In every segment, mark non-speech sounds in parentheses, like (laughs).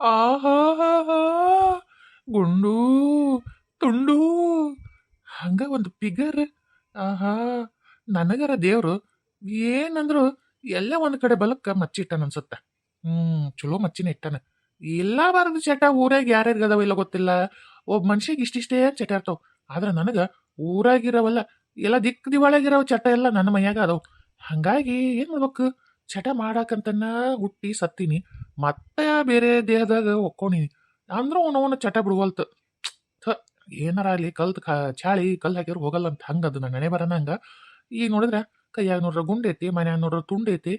ಆಹಾಹಾಹಾ ಗುಂಡು, ತುಂಡು. ಹಂಗ ಒಂದು ಪಿಗರ್ ಆಹಾ, ನನಗರ ದೇವ್ರು ಏನಂದ್ರು ಎಲ್ಲ ಒಂದು ಕಡೆ ಬಲಕ್ಕ ಮಚ್ಚಿಟ್ಟಾನ ಅನ್ಸುತ್ತ. ಹ್ಮ್, ಚಲೋ ಮಚ್ಚಿನ ಇಟ್ಟಾನ. ಇಲ್ಲ ಬಾರದು ಚಟ ಊರಾಗ ಯಾರ್ಯಾರಿಗೆ ಅದಾವ ಇಲ್ಲ ಗೊತ್ತಿಲ್ಲ. ಒಬ್ಬ ಮನ್ಷಿಗೆ ಇಷ್ಟಿಷ್ಟೇ ಚಟ ಇರ್ತಾವ. ಆದ್ರ ನನಗ ಊರಾಗಿರವಲ್ಲ ಎಲ್ಲ ದಿಕ್ಕ ದಿವಾಳಾಗಿರೋ ಚಟ ಎಲ್ಲ ನನ್ನ ಮೈಯಾಗ ಅದಾವ. ಹಂಗಾಗಿ ಏನ್ ಮಾಡ್ಬೇಕು? ಚಟ ಮಾಡಾಕಂತನ ಹುಟ್ಟಿ ಸತ್ತೀನಿ. ಮತ್ತೆ ಬೇರೆ ದೇಹದಾಗ ಒಕ್ಕೊಂಡಿನಿ. ಅಂದ್ರೆ ಅವನವನ ಚಟ ಬಿಡುವಲ್ತ. ಥ, ಏನಾರ ಅಲ್ಲಿ ಕಲ್ತ್ ಕಾ, ಚಾಳಿ, ಕಲ್ಲು ಹಾಕಿದ್ರು ಹೋಗಲ್ಲ ಅಂತ ಹಂಗದು ನನ್ನ ನೆನೆ ಬರೋಣ ಹಂಗ. ಈಗ ನೋಡಿದ್ರೆ ಕೈಯಾಗ ನೋಡ್ರ ಗುಂಡೈತಿ ಮನ್ಯಾಗ ನೋಡ್ರ ತುಂಡೈತಿ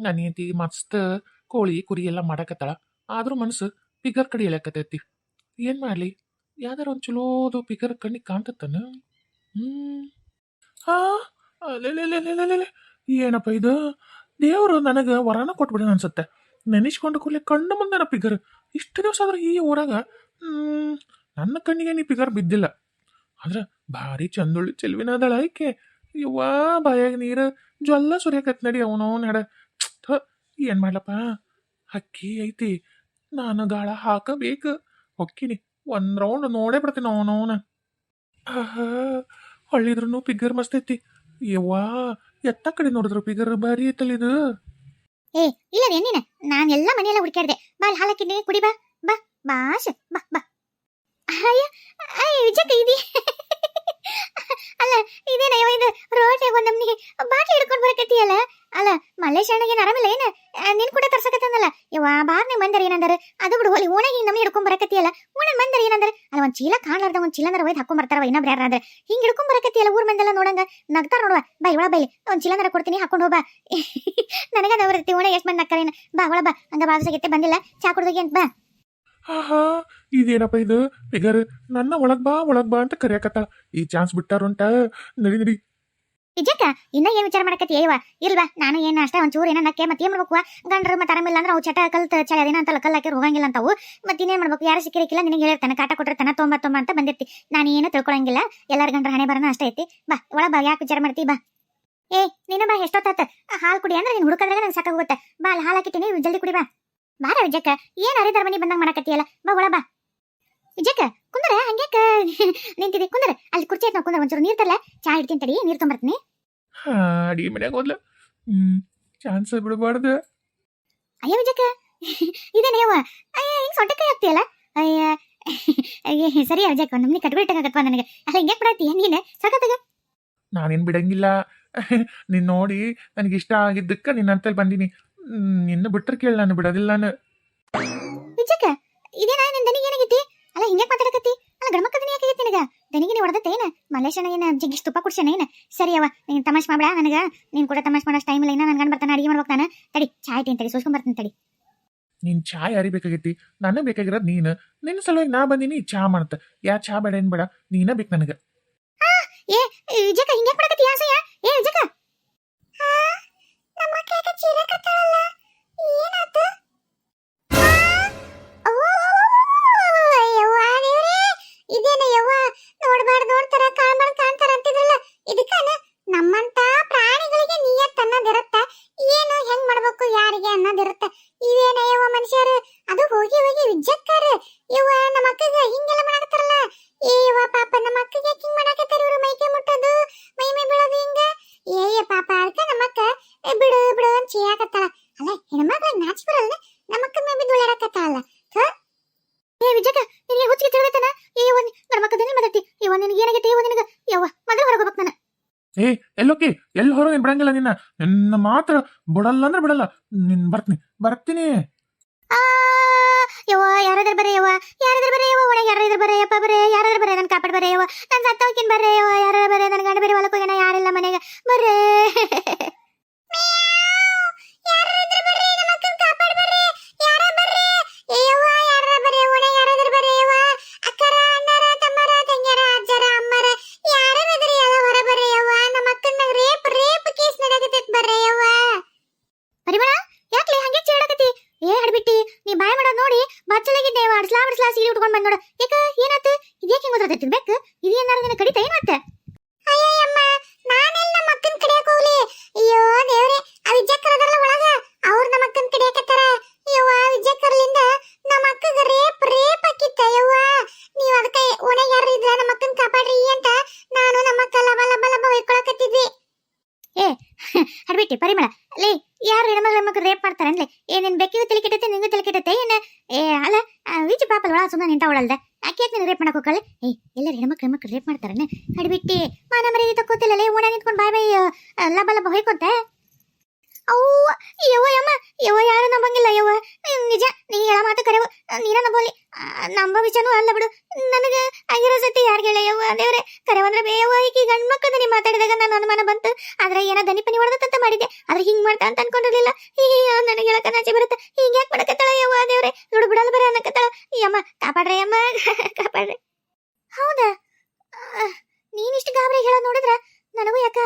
ನನ್ನ ಮಸ್ತ ಮಸ್ತ್ ಕೋಳಿ, ಕುರಿ ಎಲ್ಲ ಮಾಡಾಕತ್ತಾಳ. ಆದ್ರೂ ಮನಸ್ಸು ಪಿಗರ್ ಕಡೆ ಎಳಕತ್ತೈತಿ ಏನ್ ಮಾಡ್ಲಿ? ಯಾವ್ದಾರ ಒಂದ್ ಚಲೋದು ಪಿಗರ್ ಕಣ್ಣಿಗೆ ಕಾಣ್ತತ್ತನ? ಹ್ಮ್. ಹಾ. ಏನಪ್ಪ ಇದು? ದೇವರು ನನಗೆ ವರನ ಕೊಟ್ಬಿಡ ಅನ್ಸುತ್ತೆ. ನೆನೆಸ್ಕೊಂಡು ಕೂಡಲೇ ಕಣ್ಣು ಮುಂದೆ ಪಿಗರ್. ಇಷ್ಟು ದಿವಸ ಆದ್ರೆ ಈ ಊರಾಗ ನನ್ನ ಕಣ್ಣಿಗೆ ನೀ ಪಿಗರ್ ಬಿದ್ದಿಲ್ಲ. ಆದ್ರೆ ಭಾರಿ ಚಂದುಳ್ಳಿ ಚೆಲುವಿನ ಅದಳ ಐಕೆ ಇವ್ವಾ ಬಾಯಾಗ ನೀರು. ಜ್ವಲ್ಲ ಸುರಿಯಕತ್ ನಡಿ ಅವನೋ ನಡ. ಏನ್ ಮಾಡ್ಲಪ್ಪ? ಅಕ್ಕಿ ಐತಿ. ನಾನು ಗಾಳ ಹಾಕಬೇಕು. ಹೊಕ್ಕಿನಿ. ಒಂದ್ ರೌಂಡ್ ನೋಡೇ ಬಿಡ್ತೀನಿ ಅವನವನ ಹೊಳ್ಳಿದ್ರು ಪಿಗರ್ ಮಸ್ತ್ ಐತಿ. ಯವ್ವಾ ಎತ್ತ ಕಡೆ ನೋಡಿದ್ರು ಪಿಗರ್ ಬಾರಿ ಐತಲ್ಲ ಏ ಇಲ್ಲ ರೀ ನೀನ ನಾನು ಎಲ್ಲ ಮನೆಯೆಲ್ಲ ಹುಡುಕಾಡಿದೆ ಬಾ ಹಾಲಕ್ಕಿದ್ದೆ ಕುಡಿ, ಬಾ. ಬಾ ಬಾ ಬಾ. ಅಯ್ಯ ಅಯ್ಯ, ವಿಜಯಕ್ಕ ಅಲ್ಲ ಇದೇನಯ್ಯವ ಇದು ರೋಡ್ ಒಂದ್ ನಮ್ನಿ ಬಾಟ್ಲಿ ಹಿಡ್ಕೊಂಡು ಬರಕತ್ತೀಯಲ್ಲ? ಅಲ್ಲ ಮಲ್ಲೇಶ್ ಅಣ್ಣಗೇನು ಏನ? ನಿನ್ ಕೂಡ ತರ್ಸಕತ್ತಂದಲ್ಲ? ಯವ್ವ ಬಾರ್ನೆ ಮಂದರ್ ಏನಂದಾರ? ಅದು ಬಿಡು ಅಲ್ಲಿ ಓಣಾಗಿ ನಮ್ನಿ ಹಿಡ್ಕೊಂಡ್ ಬರಕತ್ತೀಯಲ್ಲ? ಓಣನ್ ಮಂದರ್ ಏನಂದ್ರ? ಅಲ್ಲ, ಒಂದ್ ಚೀಲ ಕಾಣ್ಲಾರ್ದ, ಒಂದ್ ಚೀಲನರ ಒಯ್ದು ಹಾಕೊಂಡ್ ಬರ್ತಾರವ ಇನ್ನೊಬ್ರು ಯಾರಾದ್ರೆ? ಹಿಂಗ್ ಹಿಡ್ಕೊಂಡ್ ಬರಕತ್ತೀಯಲ್ಲ ಊರ್ ಮಂದೆಲ್ಲ ನೋಡಂಗ? ನಗ್ತಾರ ನೋಡುವ. ಬಾ ಒಳ ಬೈಲಿ. ಒಂದ್ ಚೀಲನರ ಕೊಡ್ತೀನಿ, ಹಾಕೊಂಡು ಹೋಗ್ಬಾ. (laughs) ನನಗ ದವರ್ತಿ ಓಣ ಎಷ್ಟ್ ಮಂದಿ ನಕ್ಕರೇನ ಬಾ ಒಳ ಬಾ. ಹಂಗ ಬಾಗಸಗತ್ತೆ ಬಂದಿಲ್ಲ. ಚಾ ಕುಡ್ದೋಗಿ ಅಂತ ಬಾ. ಆಹಾ, ಇದೇನಪ್ಪ ಇದು? ಬಿಗರ್, ನನ್ನ ಒಳಗ್ ಬಾ ಒಳಗ್ ಬಾ ಅಂತ ಕರೆಯಕತ್ತಾಳ ಈ ಚಾನ್ಸ್ ಬಿಟ್ಟಾರುಂಟ. ನಡಿ ನಡಿ. ನಿಜಕ್ಕ ಇನ್ನ ಏನ್ ವಿಚಾರ ಮಾಡಕತ್ತಿ ಏವ ಇಲ್ವಾ, ನಾನು ಏನ್ ಅಷ್ಟ ಒಂಚೂರು ಏನ ನಕ್ಕೆ ಮತ್ತೆ ಏನ್ ಮಾಡ್ಬೇಕು ಗಂಡ್ರು ಮತ್ತೆ ಆರಾಮಿಲ್ಲ ಅಂದ್ರೆ ಅವು ಚಟ ಕಲ್ತ ಚಳಿ ಅಂತ ಕಲ್ ಹಾಕಿ ಹೋಗಂಗಿಲ್ಲ ಅಂತಾವು ಮತ್ತೆ ಇನ್ನೇನ್ ಮಾಡ್ಬೇಕು, ಯಾರು ಸಿಕ್ಕಿರಕ್ಕಿಲ್ಲ ನಿನಗೆ ಹೇಳಿರ್ತಾನೆ, ಕಾಟ ಕೊಟ್ಟಿರ್ತಾನೆ ತೊಂಬ ತೊಂಬ ಅಂತ ಬಂದಿರ್ತಿ. ನಾನು ಏನು ತಿಳ್ಕೊಳಂಗಿಲ್ಲ. ಎಲ್ಲಾರ ಗಂಡ್ರ ಹಣೆ ಬರೋಣ ಅಷ್ಟೇ ಐತಿ. ಬಾ ಒಳ ಬಾ, ಯಾಕೆ ವಿಚಾರ ಮಾಡ್ತಿ, ಬಾ. ಏ, ನೀನು ಬಾ, ಎಷ್ಟೊತ್ತಾತ? ಹಾಲು ಕುಡಿ, ಅಂದ್ರೆ ನೀನು ಹುಡುಕದ್ರಾಗ ನಂಗೆ ಸಾಕಾಗುತ್ತೆ ಬಾ, ಅಲ್ಲಿ ಹಾಲು ಹಾಕಿಟ್ಟಿನಿ, ಜಲ್ದಿ ಕುಡಿ, ಬಾ. ಬಾರ ವಿಜಯಕ್ಕ ಏನ್ ಅರಿದಾರ ಮನಿ ಬಂದಂಗ ಮಾಡಕತ್ತಿಯಲ್ಲ? ಬಾ ಒಳ ಬಾ. ವಿಜಯಕ್ಕ ಕುಂದ್ರ ಹಂಗ್ಯಾಕ? (laughs) ನಿಂತಿದೆ ಕುಂದರ ಅಲ್ಲಿ ಕುರ್ಚಿ ಐತ್ ನಾವು ಕುಂದ್ರ ಒಂಚೂರು ನೀರ್ ತರಲ್ಲ ಚಾ ಇಡ್ತೀನಿ ತಡಿ ನೀರ್ ತೊಂಬರ್ತೀನಿ. ಅಡಿಗೆ ಮನ್ಯಾಗ ಹೋದ್ಲ? ಚಾನ್ಸ್ ಬಿಡಬಾರ್ದು. ಅಯ್ಯ ವಿಜಯಕ್ಕ (laughs) ಇದೇನೇವ ಅಯ್ಯ ಹಿಂಗ್ ಸೊಟ್ಟೆ ಆಗ್ತೀಯಲ್ಲ ಅಯ್ಯ (laughs) ಅಯ್ಯ ಸರಿ ವಿಜಯಕ್ಕ ನಮ್ನಿ ಕಟ್ಬಿಟ್ಟಾಗತ್ವ ನನಗೆ. ಅಲ್ಲ ಹಿಂಗ್ಯಾಕ್ ಬಿಡತ್ತಿ? ನೀನ್? ಸಾಕತ್ತಾಗ ನಾನೇನ್ ಬಿಡಂಗಿಲ್ಲ. ನೀನ್ ನೋಡಿ ನನಗೆ ಇಷ್ಟ ಆಗಿದ್ದಕ್ಕ ನಿನ್ನ ಅಂತಲ್ಲಿ ಬಂದೀನಿ. ನಿನ್ನ ಬಿಟ್ಟರೆ ಕೇಳ ನಾನು ಬಿಡೋದಿಲ್ಲ ನಾನು. ನಿಜಕ್ಕ? ಇದೇನಾ ನಿನ್ ದನಿಗೆ ಏನಾಗೈತಿ? ಅಲ್ಲ ಹಿಂಗೆ ಮಾತಾಡಕತ್ತಿ? ಅಲ್ಲ ಗಣಮಕ್ಕ ದನಿ ಯಾಕಾಗೈತಿ ನಿನಗ? ದನಿಗೆ ನೀವು ಏನ? ಮಲ್ಲೇಶನ ಏನ ಜಿಗ್ಗಿಸ್ ತುಪ್ಪ ಕುಡ್ಸೇನ ಏನ? ಸರಿ ಅವ ನೀನು ತಮಾಷೆ ಮಾಡ್ಬೇಡ ನನಗ. ನೀನ್ ಕೂಡ ತಮಾಷ್ ಮಾಡೋ ಟೈಮ್ ಇಲ್ಲ ಇನ್ನ ನನ್ ಗಂಡ ಬರ್ತಾನೆ ಅಡಿಗೆ ಮಾಡ್ಬೇಕು ನಾನು. ತಡಿ ಚಾಯ್ ಇಟ್ಟಿನ ತಡಿ ಸೋಸ್ಕೊಂಡ್ ಬರ್ತೀನಿ ತಡಿ. ನಿನ್ ಚಾ ಯಾರಿಗೆ ಬೇಕಾಗೈತಿ? ನನಗೆ ಬೇಕಾಗಿರೋದು ನೀನು. ನಿನ್ನ ಸಲುವಾಗಿ ನಾ ಬಂದಿನಿ ಚಾ ಮಾಡ್ತ. ಯಾ ಚಾ ಬೇಡ ಏನ್ ಬೇಡ ನೀನ ಬೇಕು ನನಗೆ. ಏ ವಿಜಕ ಹಿಂಗೆ ಮಾಡಕತ್ತಿ ಯಾಸಯ್ಯ ಏ ವಿಜಯಕ್ಕ ಹಿಂಗೆಲ್ಲ ಮಾಡಾಕತ್ತಾರಲ್ಲ. ಏ ಯವ್ವ ಪಾಪ, ನಮ್ಮ ಅಕ್ಕಗೆ ಯಾಕೆ ಹಿಂಗ್ ಮಾಡಾಕತ್ತಾರ ಇವ್ರು ಮೈಕೆ ಮುಟ್ಟೋದು? ಮೈ ಮೈ ಬೀಳೋದು ಹಿಂಗ? ಏ ಪಾಪ ಅದಕ್ಕ ನಮ್ಮಕ್ಕ ಬಿಡು ಬಿಡು ಅಂತ ಚೀಯಾಕತ್ತಾಳ ಅಲ್ಲ ಹೆಣ್ಮಕ್ಳಿಗೆ ನಾಚಿ ಬರಲ್ಲ ನಮ್ಮ ಅಕ್ಕ ಮೇ ಬಿದ್ದು ಏ ವಿಜಯಕ ನಿನಗೆ ಹುಚ್ಚಿಗೆ ತಿಳಿದತನ ಏ ಒಂದ್ ನನ್ನ ಮಕ್ಕದಲ್ಲಿ ಮಾತಾಡ್ತಿ. ಏ ಒಂದ್ ನಿನಗೆ ಏನಾಗೈತೆ? ಏ ಒಂದ್ ನಿನಗ ಯವ್ವ ಮೊದಲು ಹೊರಗೆ ನಾನು. ಏ, ಎಲ್ಲೋಕಿ ಎಲ್ಲಿ ಹೊರ ನೀನು ಬಿಡಂಗಿಲ್ಲ ನಿನ್ನ. ನಿನ್ನ ಮಾತ್ರ ಬಿಡಲ್ಲ ಅಂದ್ರೆ ಬಿಡಲ್ಲ. ನಿನ್ ಬರ್ತೀನಿ ಬರ್ತೀನಿ. ಯವ್ವ, ಯಾರಾದ್ರೂ ಬರೇ ಯವ್ವ. ಯಾರಾದ್ರೂ ಬರೇ ಯವ್ವ, ಒಳಗೆ ಯಾರಾದ್ರೂ ಬರೇ ಯಪ್ಪ ಬರೇ ಯಾರಾದ್ರೂ ಬರೇ ನನ್ನ ಕಾಪಾಡ್ ಬರೇ ಯವ್ವ. ನನ್ನ ಸತ್ತ ಹೋಗಿನ್ ಬರೇ ಯವ್ವ. ಯಾರಾದ್ರೂ ಬರೇ ನನ್ನ ಗಂಡ ಬೇರೆ ಹೊಲಕ್ಕೆ ಯಾರಿಲ್ಲ ಮನೆಗೆ. ಬರೇ ಯಾರಾದ್ರೂ ಬರ್ರಿ ನಮ್ಮ ಅಕ್ಕನ ಕಾಪಾಡ್ ಬರ್ರಿ ಯಾರ ಬರ್ರಿ ಏ ಯವ್ವ ಯಾರ ಬರ್ರಿ ಒಣ ಯಾರಾದ್ರೂ ಬರ್ರಿ ಯವ್ವ ಅಕ್ಕರ ಅಣ್ಣರ ತಮ್ಮರ ತಂಗ್ಯಾರ ಅಜ್ಜರ ಅಮ್ಮರ ಯಾರ ಬರ್ರಿ ಎಲ್ಲ ಹೊರ ಬರ್ರಿ ಯವ್ವ ನಮ್ಮ ಅಕ್ಕನ ರೇಪ್ ರೇಪ್ ಕೇಸ್ ನಡೆಯಕತ್ತೈತ್ ಬರ್ರಿ ಯವ್ವ ಪರಿಮಳ ಯಾಕ್ಲೆ ಹಂಗೆ ಚೇಡಕತ್ತಿ ಏ ಹಡ್ಬಿಟ್ಟಿ ನೀ ಬಾಯ್ ಮಾಡೋದ್ ನೋಡಿ ಬಚ್ಚಲಾಗಿದ್ದೆ ಅಡ್ಸ್ಲಾ ಬಡ್ಸ್ಲಾ ಸೀರೆ ಉಟ್ಕೊಂಡ್ ಬಂದ್ ನೋಡು ಯಾಕ ಏನಾತ ಇದ್ಯಾಕೆ ಹಿಂಗ್ ಓದಾತೈತಿ ಬೇಕು ಇದೇನಾರ ನಿನ್ನ ಕಡಿತ ಏನ್ ಮತ್ತೆ ಅಯ್ಯಯ್ಯಮ್ಮ ನಾನೆಲ್ಲ ನಮ್ಮ ಅಕ್ಕನ ಕಡಿಯಕ್ ಹೋಗ್ಲಿ ಅಯ್ಯೋ ದೇವ್ರೆ ಆ ವಿಜಯಕ್ಕರ್ ಅದರಲ್ಲ ಒಳಗ ಅವ್ರ ನಮ್ಮ ಅಕ್ಕನ ಕಡಿಯಕತ್ತಾರ ಅಯ್ಯವ್ವ ವಿಜಯಕ್ಕರ್ಲಿಂದ ನಮ್ಮ ಅಕ್ಕ ಬಿಟ್ಟಿ ಪರಿಮಳ ಲೇ ಯಾರು ಹೆಣ್ಮಕ್ಳ ಹೆಣ್ಮಕ್ಳು ರೇಪ್ ಮಾಡ್ತಾರೆ ಏ ಏನೇನ್ ಬೆಕ್ಕಿಗೂ ತಲೆ ಕೆಟ್ಟತೆ ನಿಂಗೂ ತಲೆ ಕೆಟ್ಟತೆ, ಏನ? ಏ, ಅಲ್ಲ ವಿಚಿ ಪಾಪ ಒಳ ಸುಮ್ಮನೆ ನಿಂತ ಒಳಲ್ದ ಯಾಕೆ ನೀನು ರೇಪ್ ಮಾಡಕ್ ಹೋಗಲ್ಲ ಏ, ಎಲ್ಲರೂ ಹೆಣ್ಮಕ್ಳು ಹೆಣ್ಮಕ್ಳು ರೇಪ್ ಮಾಡ್ತಾರನೆ ಅಡ್ಬಿಟ್ಟಿ, ಮಾನ ಮರ್ಯಾದೆ ತಕ್ಕೋತಿಲ್ಲ ಲೇ ಓಣ ನಿಂತ್ಕೊಂಡು ಬಾಯ್ ಬಾಯ್ ಲಬ ಲಬ ಹೊಯ್ಕೊಂತ? ಅವ್ವ ಯವ್ವ, ಯಮ್ಮ, ಯವ್ವ, ಯಾರು ನಂಬಂಗಿಲ್ಲ, ಯವ್ವ. ನೀನ್ ನಿಜ, ನೀ ಹೇಳ ಮಾತು ಕರೆವು. ನೀನ ನಂಬೋಲಿ ನಂಬ ವಿಚಾರನೂ ಅಲ್ಲ ಬಿಡು. ನನಗೆ ಆಗಿರೋ ಸತಿ ಯಾರು ಹೇಳ ಯವ್ವ ದೇವ್ರೆ ಕರೆವಂದ್ರೆ ಬೇಯವ್ವ ಈಕಿ ಗಂಡ್ ಮಕ್ಕಳ ದನಿ ಮಾತಾಡಿದಾಗ ನಾನು ಅನುಮಾನ ಬಂತು ಆದ್ರೆ ಏನೋ ದನಿ ಪನಿ ಹೊಡೆದಂತ ಮಾಡಿದ್ದೆ ಆದ್ರೆ ಹಿಂಗ್ ಮಾಡ್ತಾ ಅಂತ ಅನ್ಕೊಂಡಿರ್ಲಿಲ್ಲ ಈ ನನಗೆ ಹೇಳಕ ನಾಚಿ ಬರುತ್ತೆ ಹಿಂಗ್ ಯಾಕೆ ಮಾಡಕತ್ತಾಳ ಯವ್ವ ದೇವ್ರೆ ನೋಡು ಬಿಡಲ್ಲ ಬರ ಅನ್ನಕತ್ತಾಳ ಯಮ್ಮ ಕಾಪಾಡ್ರಿ ಯಮ್ಮ ಕಾಪಾಡ್ರಿ ಹೌದಾ ಆ, ನೀನಿಷ್ಟು ಗಾಬರಿ ಹೇಳ ನೋಡಿದ್ರ ನನಗೂ ಯಾಕ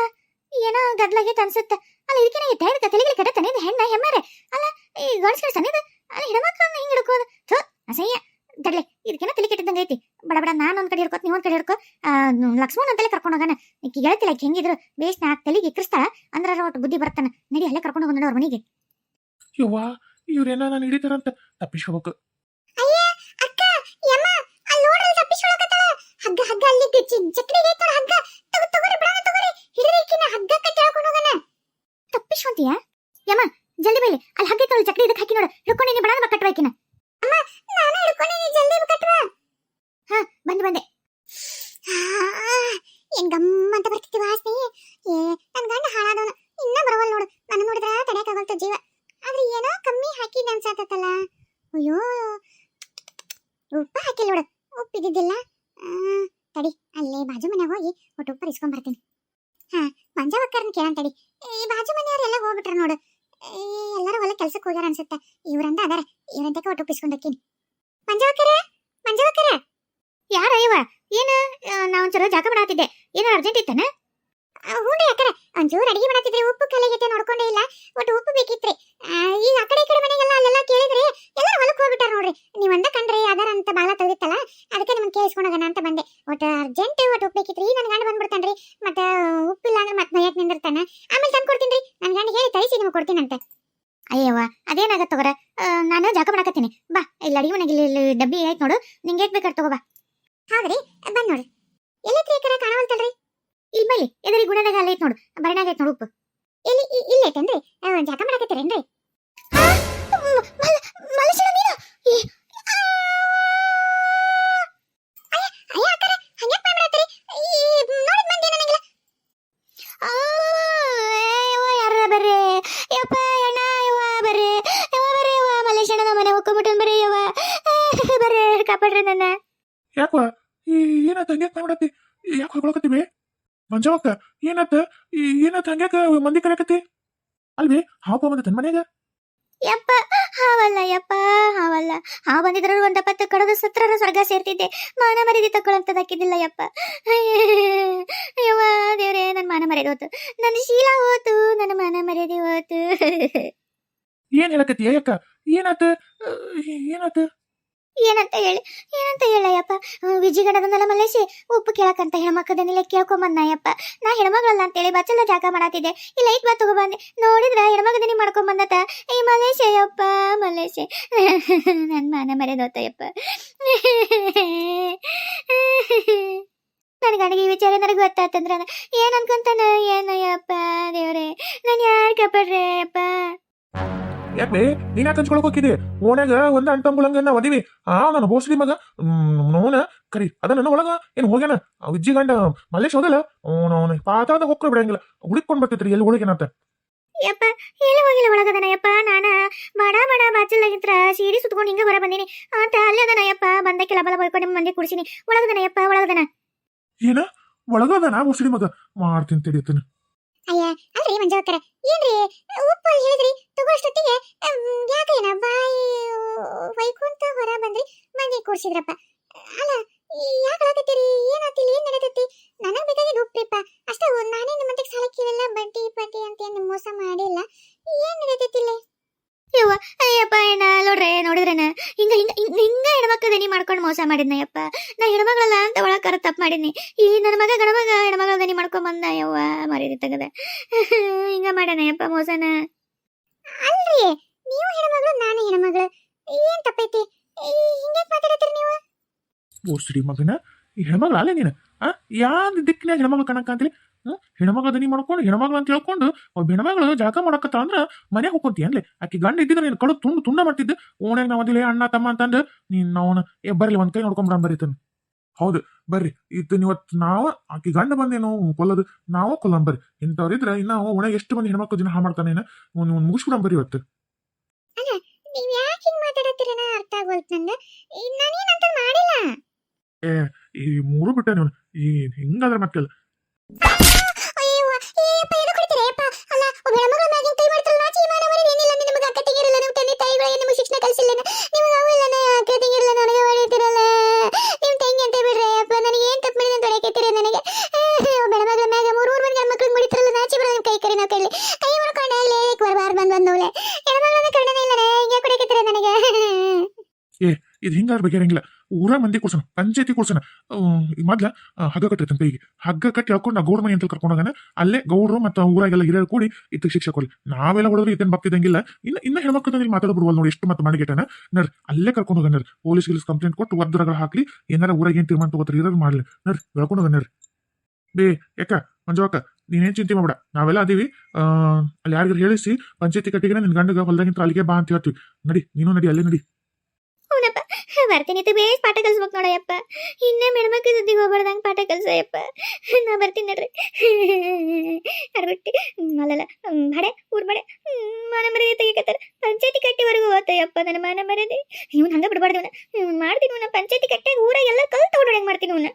ಏನೋ ಗದ್ಲಾಗೈತೆ ಅನ್ಸುತ್ತೆ ಅಲ್ಲ ಇದಕ್ಕೇನಾಗೈತೆ ಇದಕ್ಕೆ ತಲೆಗೆ ಕೆಟ್ಟತಾನೆ ಇದು ಹೆಣ್ಣ ಹೆಮ್ಮಾರೆ ಅಲ್ಲ ಈ ಗಂಡ್ಸ್ ಕಳ್ಸಾನೆ ಇದು ಅಲ್ಲ ಹೆಣ್ಮಕ್ಳನ್ನ ಹಿಂಗ್ ಹಿಡ್ಕೋದು? ಥು ಅಸಹ್ಯ. ತಡ್ಲೆ ಇದಕ್ಕೇನೋ ತಲೆ ಕೆಟ್ಟಿದ್ದಂಗೆ ಐತಿ. ಬಡ ಬಡ ನಾನು ಒಂದ್ ಕಡೆ ಹಿಡ್ಕೋತ ನೀವ್ ಒಂದ್ ಕಡೆ ಹಿಡ್ಕೋ. ಲಕ್ಷ್ಮಣ ಅಂತಲೇ ಕರ್ಕೊಂಡು ಹೋಗೋಣ ಈಕಿ ಗೆಳತಿಲ್ಲ ಈಕಿ ಹೆಂಗಿದ್ರು? ಬೇಸ್ ನಾಲ್ಕು ತಲೆಗೆ ಇಕ್ಕಿಸ್ತಾಳ ಅಂದ್ರ ಒಟ್ಟು ಬುದ್ಧಿ ಬರ್ತಾನೆ ನಡಿ ಅಲ್ಲೇ ಕರ್ಕೊಂಡು ಹೋಗೋಣ ಅವ್ರ ಮನೆಗೆ. ಯುವ ಇವ್ರೇನ ನಾನು ಹಿಡಿತಾರಂತ? ತಪ್ಪಿಸ್ಕೋಬೇಕು. ಅಯ್ಯ ಅಕ್ಕ ಯಮ್ಮ ಅಲ್ಲಿ ನೋಡ್ರಿ ತಪ್ಪಿಸ್ಕೊಳಕತ್ತಾಳ ಹಗ್ಗ ಹಗ್ಗ ಅಲ್ಲಿ ಚಕ್ರಿ ಐತಳ ಹಗ್ಗ ತಗೋ ತಗೋರಿ ಬಿಡೋಣ ತಗೋರಿ ಹಿಡಿದ್ರೆ ಈಕಿನ ಹಗ್ಗ ಕಟ್ಟಾಕೊಂಡು ಹೋಗೋಣ ತಪ್ಪಿಸ್ಕೊಂತೀಯ ಯಮ್ಮ ಜಲ್ದಿ ಬೈಲಿ ಅಲ್ಲಿ ಹಗ್ಗ ಐತಳ ಚಕ್ರಿ ಇದಕ್ಕೆ ಹಾಕಿ ನೋಡು ಹಿಡ್ಕೊಂಡಿನಿ ಬಿಡೋಣ ಕಟ್ಟುವ ಈಕಿನ ಅಮ್ಮ ನಾನು ಹಿಡ್ಕೊಂಡಿನಿ ಜಲ್ದಿ ಕಟ್ಟುವ ಹಾ ಬಂದೆ ಬಂದೆ ಏನ್ ಗಮ್ಮಂತ ಬರ್ತಿತ್ತು ವಾಸನೆ ಏ ನನ್ ಗಂಡ ಹಾಳಾದವನು ಇನ್ನ ಬರವಲ್ ನೋಡು ನನ್ನ ನೋಡಿದ್ರ ತಡೆಯಕ್ಕಾಗಲ್ತ ಜೀವ ಆದ್ರೆ ಏನೋ ಕಮ್ಮಿ ಹಾಕಿದ್ ಅನ್ಸಾತತ್ತಲ್ಲ ಅಯ್ಯೋ ಉಪ್ಪ ಹಾಕಿಲ್ಲ ನೋಡು. ಉಪ್ಪಿದ್ದಿದ್ದಿಲ್ಲ ಆ, ತಡಿ ಅಲ್ಲೇ ಬಾಜು ಮನೆಗೆ ಹೋಗಿ ಒಟ್ಟು ಉಪ್ಪ ಇಸ್ಕೊಂಡ್ ಬರ್ತೀನಿ. ಹಾ ಮಂಜವಕ್ಕರ್ನ ಕೇಳನ್ ತಡಿ. ಈ ಬಾಜು ಮನೆಯವರೆಲ್ಲ ಹೋಗ್ಬಿಟ್ರ ನೋಡು. ಎಲ್ಲರೂ ಹೊಲ ಕೆಲ್ಸಕ್ಕೆ ಹೋಗ್ಯಾರ ಅನ್ಸುತ್ತೆ. ಇವ್ರಂದ ಅದಾರ. ಇವ್ರಂತಕ್ಕೆ ಒಟ್ಟು ಉಪ್ಪ ಇಸ್ಕೊಂಡಕ್ಕೀನಿ ಮಂಜಾವಕ್ಕರ? ಮಂಜವಕ್ಕರ? ಯಾರ ಇವ? ಏನು? ನಾ ಒಂಚೂರು ಜಾಕ ಮಾಡಾತಿದ್ದೆ ಏನೋ ಅರ್ಜೆಂಟ್ ಇತ್ತನ? ಹ್ಞೂ ಅಕ್ಕರ ಒಂಚೂರು ಅಡಿಗೆ ಮಾಡತ್ತಿದ್ರಿ, ಉಪ್ಪು ಕಲೆಗೈತೆ ನೋಡ್ಕೊಂಡೇ ಇಲ್ಲ. ಒಟ್ಟು ಉಪ್ಪು ಬೇಕಿತ್ರಿ. ಈಗ ಆ ಕಡೆ ಕಡೆ ಮನೆಗೆಲ್ಲ ಅಲ್ಲೆಲ್ಲ ಕೇಳಿದ್ರಿ ಎಲ್ಲರೂ ಹೊಲಕ್ಕೆ ಹೋಗ್ಬಿಟ್ಟಾರ ನೋಡ್ರಿ. ನೀವು ಒಂದ ಕಂಡ್ರಿ ಅದರ ಅಂತ ಬಾಲ ತೆಗಿತ್ತಲ್ಲ ಅದಕ್ಕೆ ನಿಮ್ಮನ್ನ ಕೇಳಿಸ್ಕೊಂಡೋಗೋಣ ಅಂತ ಬಂದೆ. ಒಟ್ಟು ಅರ್ಜೆಂಟ್ ಒಟ್ಟು ಉಪ್ಪು ಬೇಕಿತ್ರಿ. ನನ್ನ ಗಂಡ ಬಂದ್ಬಿಡ್ತಾನ್ರಿ. ಮತ್ತೆ ಉಪ್ಪಿಲ್ಲ ಅಂದ್ರೆ ಮತ್ತೆ ನಯಕ್ ನಿಂದಿರ್ತಾನೆ. ಆಮೇಲೆ ತಂದು ಕೊಡ್ತೀನಿ ನನ್ನ ಗಂಡ ಹೇಳಿ ತರಿಸಿ ನಿಮ್ಗೆ ಕೊಡ್ತೀನಂತೆ. ಅಯ್ಯವ್ವ ಅದೇನಾಗತ್ತೆ ತಗೋರ? ನಾನು ಜಾಕ ಮಾಡಕತ್ತೀನಿ. ಬಾ, ಇಲ್ಲಿ ಅಡಿಗೆ ಮನೆಗೆ ಇಲ್ಲಿ ಡಬ್ಬಿ ಆಯ್ತು ನೋಡು. ನಿಂಗೆ ಏಟ್ ಬೇಕಾದ್ರೆ ತಗೋ ಬಾ. ಹೌದ್ರಿ ಬಂದ್ ನೋಡ್ರಿ. ಎಲ್ಲಿ ಕರ ಕಾಣವಲ್ತಲ್ರಿ? ಇಲ್ಲಿ ಬಲ್ಲಿ ಎದರಿ ಗುಣದಾಗ ಅಲ್ಲ ಐತ್ ನೋಡು ಬರಣಾಗ ಐತ್ ನೋಡು, ಉಪ್ಪು. ಇಲ್ಲಿ ಇಲ್ಲಿ ಐತೇನ್ರಿ? ಜಾಕ ಮಾಡಕತ್ತೀರೇನ್ರಿ ಮಲಸಿನ ನೀನು ಈ- ಆ! ಅಯ್ಯ, ಅಯ್ಯ ಅಕ್ಕರೆ, ಹಂಗ್ಯಾಕ್ ಮಾಡ್ಬಿಡತ್ತೀರಿ? ಈ ನೋಡಿದ್ ಮಂದಿ ನನಗಿಲ್ಲ. ಆ, ಯವ್ವ, ಯಾರ್ರ ಬರ್ರಿ ಯಪ್ಪ ಅಣ್ಣ ಯವ್ವ ಬರ್ರಿ ಯವ್ವ ಬರ್ರಿ ಯವ್ವ ಮಲೇಶಣ್ಣನ ಮನೆ ಹೋಗ್ಕೊಂಬಿಟ್ಟನ್ ಬರ್ರಿ ಯವ್ವ ಆ, ಬರ್ರಿ ಕಾಪಾಡ್ರಿ ನನ್ನ ಯಾಕವ ಈ ಏನಾತ ಹಂಗ್ಯಾಕ್ ಮಾಡತ್ತಿ ಯಾಕೆ ಹೊಗಳಕತ್ತೀವಿ ಮಂಜವಕ್ಕ ಏನತ್ತ ಏನತ್ತ ಹಂಗ್ಯಾಕ ಮಂದಿ ಕರೆಕತಿ ಅಲ್ವಿ ಬಂದ ತನ್ ಮನ್ಯಾಗ? ಯಪ್ಪ ಹಾವಲ್ಲ ಯಪ್ಪ ಹಾವಲ್ಲ. ಹಾವು ಬಂದಿದ್ರು ಒಂದ ಪತ್ತು ಕಡದು ಸತ್ರರ ಸ್ವರ್ಗ ಸೇರ್ತಿದ್ದೆ. ಮಾನ ಮರ್ಯಾದೆ ತಕ್ಕೊಳ್ಳಂತದಕ್ಕಿದ್ದಿಲ್ಲ ಯಪ್ಪ. ಯವ್ವ ದೇವ್ರೆ ನನ್ನ ಮಾನ ಮರ್ಯಾದೆ ಹೋತು. ನನ್ನ ಶೀಲ ಹೋತು ನನ್ನ ಮಾನ ಮರ್ಯಾದೆ ಹೋತು. ಏನ್ ಹೇಳಕತ್ತಿ ಅಯ್ಯಕ್ಕ? ಏನಾತ ಏನಾತ? ಏನಂತ ಹೇಳಿ, ಏನಂತ ಹೇಳಯ್ಯಪ್ಪ? ವಿಜಿಗಡದನ್ನೆಲ್ಲ ಮಲೇಸಿ ಉಪ್ಪು ಕೇಳಕ್ಕಂತ ಹೆಣ್ಮಕ್ಕದನ್ನೆಲ್ಲ ಕೇಳ್ಕೊಂಬಂದ ಯಪ್ಪ ನಾ ಹೆಣ್ಮಗಳಲ್ಲ ಅಂತೇಳಿ ಬಚ್ಚಲ ಜಾಗ ಮಾಡತ್ತಿದ್ದೆ ಇಲ್ಲ ಲೈಟ್ ಬಾ ತಗೊಬಂದೆ ನೋಡಿದ್ರ ಹೆಣ್ಮಗದನಿ ಮಾಡ್ಕೊಂಬಂದತ? ಈ ಮಲೇಶೆ ಯಪ್ಪ ನನ್ನ ನನ್ ಮಾನ ಮರೆದೋತಯ್ಯಪ್ಪ. (laughs) ನನ್ನ ಗಂಡಿಗೆ ಈ ವಿಚಾರ ನನಗೆ ಗೊತ್ತಾತಂದ್ರ ಏನ್ ಅನ್ಕೊಂತಾನ ಏನಯ್ಯಪ್ಪ ಯಾಕೆ ನೀನ್ ಯಾಕೆ ಹಂಚ್ಕೊಳಕ್ ಹೋಗಿದ್ದಿ? ಓಣ್ಯಾಗ ಒಂದ ಅಂಟಂಬುಳಂಗ ನಾ ಒದಿವಿ ಆ ನನ್ನ ಬೋಸ್ಲಿ ಮಗ ನೋನ. ಕರಿ ಅದ ನನ್ನ ಒಳಗ. ಏನ್ ಹೋಗ್ಯಾನ? ಉಜ್ಜಿ ವಿಜ್ಜಿ ಗಂಡ ಮಲ್ಲೇಶ್ ಹೋಗಲ್ಲ ಅವನು ಪಾತಾದ ಹೋಗ್ಕೊಳ್ ಬಿಡಂಗಿಲ್ಲ ಹುಡುಕೊಂಡ್ ಬರ್ತೈತ್ರಿ ಎಲ್ಲಿ ಹೋಳಿಗೆನಂತ ಯಪ್ಪ ಎಲ್ಲಿ ಹೋಗಿಲ್ಲ ಒಳಗದನ ಯಪ್ಪ ನಾನ? ಬಡ ಬಡ ಬಾಚಲ್ದಾಗಿತ್ರ ಸೀರೆ ಸುತ್ಕೊಂಡು ಹಿಂಗ ಹೊರ ಬಂದೀನಿ. ಅಂತ ಅಲ್ಲಿ ಅದನ ಯಪ್ಪ ಬಂದಕ್ಕೆ ಲಬಲ ಬೈಕೊಂಡು ಮಂದಿ ಕುಡಿಸಿನಿ. ಒಳಗದನ ಯಪ್ಪ ಒಳಗದನ. ಏನ? ಒಳಗದನ ಬೋಸ್ಲಿ ಮಗ? ಮಾಡ್ತೀನಿ ತಡಿಯತ್ತನ ಅಯ್ಯ ಅಲ್ರಿ ಮಂಜಾಕರ ಏನ್ರಿ? ಉಪ್ಪು ಅಲ್ಲಿ ಹೇಳಿದ್ರಿ ತಗೋಷ್ಟೊತ್ತಿಗೆ ಯಾಕೇನ ಬಾಯಿ ವೈಕುಂತ ಹೊರ ಬಂದ್ರಿ ಮಂದಿ ಕೂಡ್ಸಿದ್ರಪ್ಪ ಅಲ್ಲ, ಯಾಕೆ ಆಗತ್ತೀರಿ ಏನಾತಿಲ್ಲ ಏನ್ ನಡೀತೈತಿ? ನನಗ್ ಬೇಕಾಗಿದ್ದು ಉಪ್ಪಿಪ್ಪ ಅಷ್ಟೇ, ನಾನೇ ನಿಮ್ಮ ಸಾಲ ಕೇಳಿಲ್ಲ ಬಡ್ಡಿ ಪಟ್ಟಿ ಅಂತ ಏನು ಮೋಸ ಮಾಡಿಲ್ಲ. ಏನ್ ನಡೀತೈತಿಲ್ಲ ಯವ್ವ ಅಯ್ಯಪ್ಪ ಅಣ್ಣ ನೋಡ್ರೆ ನೋಡಿದ್ರೇನ? ಹಿಂಗ ಹಿಂಗ ಹಿಂಗ ಹಿಂಗ ಹೆಣ್ಮಕ್ಳು ದನಿ ಮಾಡ್ಕೊಂಡು ಮೋಸ ಮಾಡಿದ್ನ ಯಪ್ಪ ನಾ ಹೆಣ್ಮಗಳಲ್ಲ ಅಂತ ಒಳಗ್ ಕರ ತಪ್ಪು ಮಾಡಿದ್ನಿ. ಈ ನನ್ನ ಮಗ ಗಣಮಗ ಹೆಣ್ಮಗಳ ದನಿ ಮಾಡ್ಕೊಂಡ್ ಬಂದ ಯವ್ವ ಮರ್ಯಾದೆ ತೆಗದ. (laughs) ಹಿಂಗ ಮಾಡ್ಯಾನ ಯಪ್ಪ ಮೋಸನ. ಅಲ್ರಿ ನೀವು ಹೆಣ್ಮಗಳು ನಾನು ಹೆಣ್ಮಗಳು. ಏನ್ ತಪ್ಪೈತಿ? ಹಿಂಗೆ ಮಾತಾಡತ್ತೀರಿ ನೀವು? ಬೋಸ್ಲಿ ಮಗನ. ಈ ಹೆಣ್ಮಗಳ ಅಲ್ಲ ನೀನು? ಆ ಯಾವ ದಿಕ್ಕಿನ ಹೆಣ್ಮಗಳು ಕಣಕ ಅಂತೇಳಿ ಹ್ಮ್ ಹೆಣ್ಮಗ ದನಿ ಮಾಡ್ಕೊಂಡು ಹೆಣ್ಮಗಳು ಅಂತ ಹೇಳ್ಕೊಂಡು ಒಬ್ಬ ಹೆಣ್ಮಗಳು ಜಳಕ ಮಾಡಕತ್ತ ಅಂದ್ರೆ ಮನೆ ಹೋಗ್ಕೊಂತಿ ಅನ್ಲಿ ಆಕಿ ಗಂಡ ಇದ್ದಿದ್ರೆ ನೀನು ಕಡು ತುಂಡು ತುಂಡ ಮಾಡ್ತಿದ್ದೆ. ಓಣ್ಯಾಗ ನಾವು ಅದಿಲ್ಲ ಅಣ್ಣ ತಮ್ಮ ಅಂತಂದು ನೀನು ನಾವು ಏ ಬರ್ಲಿ ಒಂದ್ ಕೈ ನೋಡ್ಕೊಂಡ್ ಬರೀತಾನೆ ಹೌದು ಬರ್ರಿ. ಇತ್ತು ಇವತ್ತು ನಾವು ಆಕಿ ಗಂಡ ಬಂದೇನೋ ಕೊಲ್ಲದು ನಾವು ಕೊಲ್ಲಂ ಬರ್ರಿ. ಇಂಥವ್ರಿದ್ರೆ ಇನ್ನ ಒಣಗ ಎಷ್ಟು ಮಂದಿ ಹೆಣ್ಮಕ್ಳು ದಿನ ಹಾ ಮಾಡ್ತಾನೆ ಒಂದು ಮುಗಿಸ್ಬಿಡಂ ಬರ್ರಿ ಇವತ್ತು. ಏ ಯಾಕೆ ಹಿಂಗ್ ಅರ್ಥ ಆಗೋಲ್ತು ನಂಗೆ ಈ ನಾನೇನಂತ ಮಾಡಿಲ್ಲ. ಈ ಮೂರು ಬಿಟ್ಟೆ ನೀವು ಈ ಹಿಂಗಾದ್ರೆ ಮತ್ತೆ ಅಯ್ಯವ್ವ, ಏಯಪ್ಪ, ಏನು ಕೊಡ್ತೀರಾ ಯಪ್ಪ? ಅಲ್ಲ, ಒಬ್ಬ ಹೆಣ್ಮಗಳ ಮ್ಯಾಗಿನ್ ಕೈ ಮಾಡ್ತಾರಲ್ಲ, ನಾಚಿಕೆ ಮಾನ ಮರ್ಯಾದೆ ಏನಿಲ್ಲ, ನಿಮ್ಗೆ ಅಕ್ಕ ತಂಗಿಯರಿಲ್ಲ, ನಿಮ್ಮ ತಂದೆ ತಾಯಿಗಳಿಗೆ ನಿಮ್ಗೆ ಶಿಕ್ಷಣ ಕಲ್ಸಿಲ್ಲ, ನಿಮ್ಗೆ ಅವು ಇಲ್ಲ, ನಾ ಅಕ್ಕ ತಂಗಿಯರಿಲ್ಲ, ನನಗೆ ಹೊಡಿತೀರಲ್ಲ. ನಿಮ್ ತಂಗಿ ಅಂತ ಬಿಡ್ರಿ ಯಪ್ಪ, ನನಗೆ ಏನ್ ತಪ್ಪು ಮಾಡಿದೆ ಅಂತ ಹೊಡ್ಯಾಕತ್ತೀರಿ ನನಗೆ. ಒಬ್ಬ ಹೆಣ್ಮಗಳ ಮ್ಯಾಗ ಮೂರ್ ಮೂರ್ ಮಂದಿ ಗಂಡ್ಮಕ್ಳಿಗೆ ಮುಡಿತಾರಲ್ಲ, ನಾಚಿಕೆ ಬರಲ್ಲ ನಿಮ್ ಕೈ ಕರಿ ನಾವು ಕೈಲಿ. ಕೈ ಮಾಡ್ಕೊಂಡು ಅಲ್ಲಿ ಏಕ್ ಬರ್ಬಾರ್ ಬಂದ್ ಬಂದ್ ನೋಲೆ. ಹೆಣ್ಮಗಳನ್ನ ಕಣ್ಣನೇ ಇಲ್ಲ, ಹಿಂಗೆ ಕೊಡ್ಯಾಕತ್ತೀರ ನನಗೆ. ಇದು ಹಿಂಗಾದ್ರೆ ಬಗೆಹರಂಗಿಲ್ಲ ಊರ ಮಂದಿ ಕೊಡ್ಸೋಣ, ಪಂಚಾಯತಿ ಕೊಡ್ಸೋಣ. ಮೊದ್ಲ ಹಗ್ಗ ಕಟ್ಟಿರ್ತಾನೆ ಕೈಗೆ ಹಗ್ಗ ಕಟ್ಟಿ ಹಾಕೊಂಡು ಗೌಡ ಮನೆ ಅಂತ ಕರ್ಕೊಂಡು ಹೋಗೋಣ. ಅಲ್ಲೇ ಗೌಡ್ರು ಮತ್ತು ಊರಾಗೆಲ್ಲ ಹಿರಿಯರು ಕೂಡಿ ಇತ್ತ ಶಿಕ್ಷೆ ಕೊಡಲಿ. ನಾವೆಲ್ಲ ಹೊಡೆದ್ರೆ ಇದನ್ನು ಬರ್ತಿದ್ದಂಗಿಲ್ಲ ಇನ್ನು, ಇನ್ನ ಹೆಣ್ಮಕ್ಳು ತಂದ್ರೆ ಮಾತಾಡ್ಬಿಡ್ವಲ್ಲ ನೋಡಿ ಎಷ್ಟು ಮತ್ತೆ ಮಾಡಿಗೆಟನ ನರ್ ಅಲ್ಲೇ ಕರ್ಕೊಂಡು ಹೋಗೋಣ ಪೊಲೀಸ್ ಗಿಲೀಸ್ ಕಂಪ್ಲೇಂಟ್ ಕೊಟ್ಟು ಒದ್ದರಗಳು ಹಾಕ್ಲಿ. ಏನಾರ ಊರಾಗ ಏನು ತೀರ್ಮಾನ ತಗೋತಾರೆ ಇರೋದು ಮಾಡ್ಲಿ. ನರ್ ಹೇಳ್ಕೊಂಡು ಹೋಗೋಣ ಬೇ, ಯಾಕ ಮಂಜುವಕ್ಕ ನೀನೇನು ಚಿಂತೆ ಮಾಡಬೇಡ. ನಾವೆಲ್ಲ ಅದೀವಿ. ಅಲ್ಲಿ ಯಾರಿಗಾರು ಹೇಳಿಸಿ, ಪಂಚಾಯತಿ ಕಟ್ಟಿಗೆ ನಿನ್ ಗಂಡಗ ಹೊಲ್ದಾಗಿಂತ ಅಲ್ಲಿಗೆ ಬಾ ಅಂತ ಹೇಳ್ತೀವಿ. ನಡಿ, ನೀನು ನಡಿ, ಅಲ್ಲೇ ನಡಿ. ಬರ್ತೀನಿ. ಬೇಸ್ ಪಾಠ ಕಲ್ಸ್ಬೇಕು ನೋಡಯ್ಯಪ್ಪ ಇನ್ನೇ ಮೆಣ್ಮಕ್ಳ ಜೊತೆಗೆ ಹೋಗ್ಬಾರ್ದಂಗೆ ಪಾಠ ಕಲ್ಸಯ್ಯಪ್ಪ ನಾ ಬರ್ತೀನಿ ನೋಡ್ರಿ. ಅರ್ಬಿಟ್ಟು ಅಲ್ಲಲ್ಲ ಬಡೆ, ಊರ್ ಬಡೆ ಮಾನ ಮರ್ಯಾದೆ ತೆಗಿಕತ್ತಾರ. ಪಂಚಾಯತಿ ಕಟ್ಟಿವರೆಗೂ ಓದ್ತಯ್ಯಪ್ಪ ನನ್ನ ಮಾನ ಮರ್ಯಾದೆ. ಇವ್ನು ಹಂಗೆ ಬಿಡಬಾರ್ದು ಇವ್ನ. ಮಾಡ್ತೀನಿ ಇವ್ನ. ಪಂಚಾಯತಿ ಕಟ್ಟಾಗ ಊರಾಗೆಲ್ಲ ಕಲ್ ತಗೊಂಡು ಮಾಡ್ತೀನಿ ಇವ್ನ.